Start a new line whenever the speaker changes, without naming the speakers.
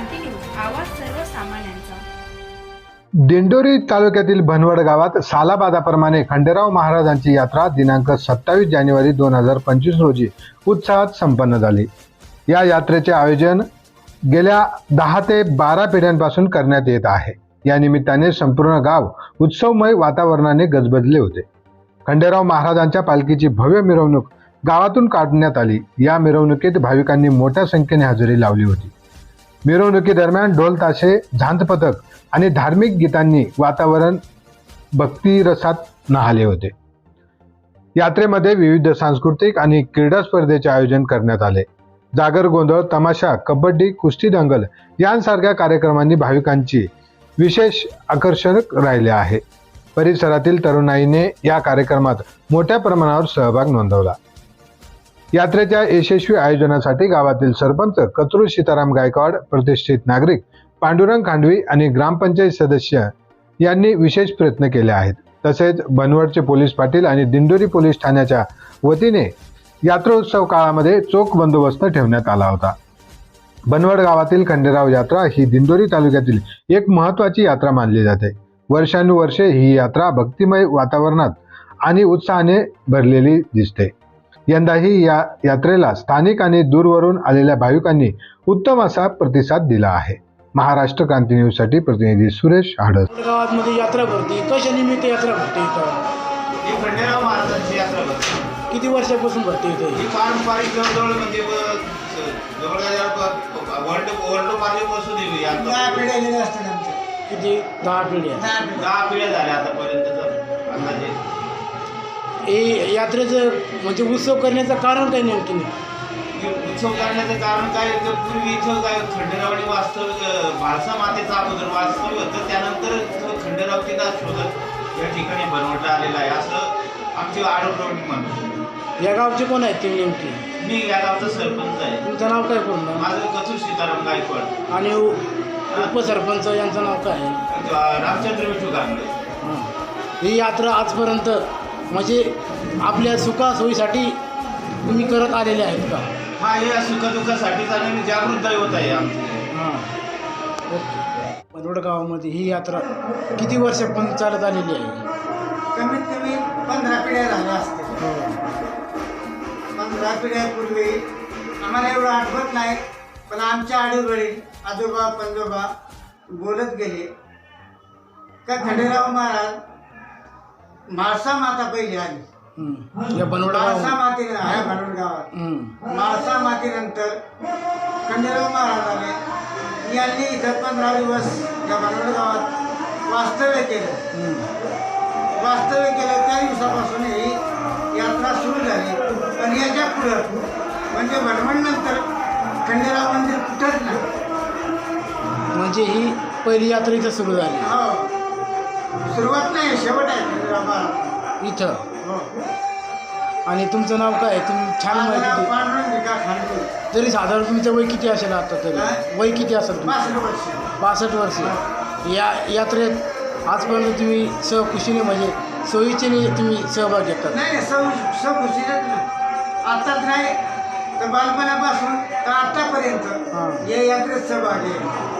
क्रांती news आवाज सर्वसामान्यांचा.
दिंडोरी तालुक्यातील भनवड गावात सालाबादाप्रमाणे खंडेराव महाराजांची यात्रा दिनांक सत्तावीस जानेवारी दोन हजार पंचवीस रोजी उत्साहात संपन्न झाली. या यात्रेचे आयोजन गेल्या दहा ते बारा पिढ्यांपासून करण्यात येत आहे. या निमित्ताने संपूर्ण गाव उत्सवमय वातावरणाने गजबजले होते. खंडेराव महाराजांच्या पालखीची भव्य मिरवणूक गावातून काढण्यात आली. या मिरवणुकीत भाविकांनी मोठ्या संख्येने हजेरी लावली होती. मिरवणुकीदरम्यान ढोल ताशे झांत पथक आणि धार्मिक गीतांनी वातावरण भक्तिरसात न्हाले होते. यात्रेमध्ये विविध सांस्कृतिक आणि क्रीडा स्पर्धेचे आयोजन करण्यात आले. जागर गोंधळ तमाशा कबड्डी कुस्ती दंगल यांसारख्या कार्यक्रमांनी भाविकांची विशेष आकर्षक राहिले आहे. परिसरातील तरुणाईने या कार्यक्रमात मोठ्या प्रमाणावर सहभाग नोंदवला. यात्रेच्या यशस्वी आयोजनासाठी गावातील सरपंच कचरू सीताराम गायकवाड प्रतिष्ठित नागरिक पांडुरंग खांडवी आणि ग्रामपंचायत सदस्य यांनी विशेष प्रयत्न केले आहेत. तसेच बनवडचे पोलीस पाटील आणि दिंडोरी पोलीस ठाण्याच्या वतीने यात्रोत्सव काळामध्ये चोख बंदोबस्त ठेवण्यात आला होता. बनवड गावातील खंडेराव यात्रा ही दिंडोरी तालुक्यातील एक महत्त्वाची यात्रा मानली जाते. वर्षानुवर्षे ही यात्रा भक्तिमय वातावरणात आणि उत्साहाने भरलेली दिसते. यंदाही या यात्रेला स्थानिक आणि दूरवरून आलेल्या भाविकांनी उत्तम असा प्रतिसाद दिला आहे. महाराष्ट्र क्रांती न्यूजसाठी प्रतिनिधी सुरेश हाडस.
गावात मध्ये यात्रा भरते. कशा निमित्त यात्रा भरते इथं?
ही खंडेराव महाराजांची यात्रा भरते
किती वर्षापासून भरते इथे?
ही पारंपरिक जवळजवळ म्हणजे ब- स- जवळजवळ वर्ल्ड वर्ल्ड पार्टीपासून
दहा
यात्रा.
पिढ्या गेल्या असतील आमच्या.
किती दहा पिढ्या
दहा पिढ्या
दहा पिढ्या झाल्या आतापर्यंत अंदाजे
हे यात्रेचं म्हणजे उत्सव करण्याचं कारण काय नेमकी?
उत्सव करण्याचं कारण काय तर पूर्वी इथं काय खंडेरावाने वास्तव भारसा मातेचा अगोदर वास्तव होतं. त्यानंतर खंडेराव केदार शोधत या ठिकाणी बनवटा आलेला आहे. असं आमची आडवणी म्हणतो
या गावचे कोण आहेत तुम्ही नेमकी?
मी या गावचा सरपंच आहे.
तुमचं नाव काय पूर्ण?
माझं कचूर सीताराम गायकवाड.
आणि उपसरपंच यांचं नाव काय आहे?
रामचंद्र विठू गांगडे.
ही यात्रा आजपर्यंत म्हणजे आपल्या सुखासोयीसाठी तुम्ही करत आलेले आहेत का?
हा या सुखदुःखासाठीच आणि जागृत दैवत आहे आमचे.
हां. ओके गावामध्ये ही यात्रा किती वर्षापर्यंत चालत आलेली आहे?
कमीत कमी पंधरा पिढ्या झाल्या असतील.
हो.
पंधरा पिढ्यापूर्वी आम्हाला एवढं आठवत नाही पण आमच्या आडीवडील आजोबा पंजोबा बोलत गेले. का खंडेराव महाराज म्हाळसा माता पहिली आली.
हम्म. या बनवड
म्हाळसा
गाव
माती ह्या भांडून गावात.
हम्म.
म्हाळसा मातीनंतर खंडेराव महाराजाने यांनी इथं पंधरा दिवस या भांडून गावात वास्तव्य केलं.
हम्म.
वास्तव्य केलं. त्या दिवसापासून ही यात्रा सुरू झाली. पण याच्या पुढं म्हणजे नंतर खंडेराव मंदिर कुठंच नाही
म्हणजे ही पहिली यात्रा इथं सुरू झाली.
हो सुरुवात नाही शेवट आहे.
इथं?
हो.
आणि तुमचं नाव काय? तुम्ही छान माहिती.
पांडुरंग खांडे
तरी साधारण तुमचं वय किती असेल आता तरी? वय किती असेल तुमचं?
पासष्ट वर्ष.
बासष्ट वर्ष. या यात्रेत आजपर्यंत तुम्ही सहकुशीने म्हणजे सोयीचेने तुम्ही सहभाग घेतात.
नाही सौ नाही. आत्ताच नाही तर बालपणापासून तर
हां.
आत्तापर्यंत या यात्रेत सहभागी आहे.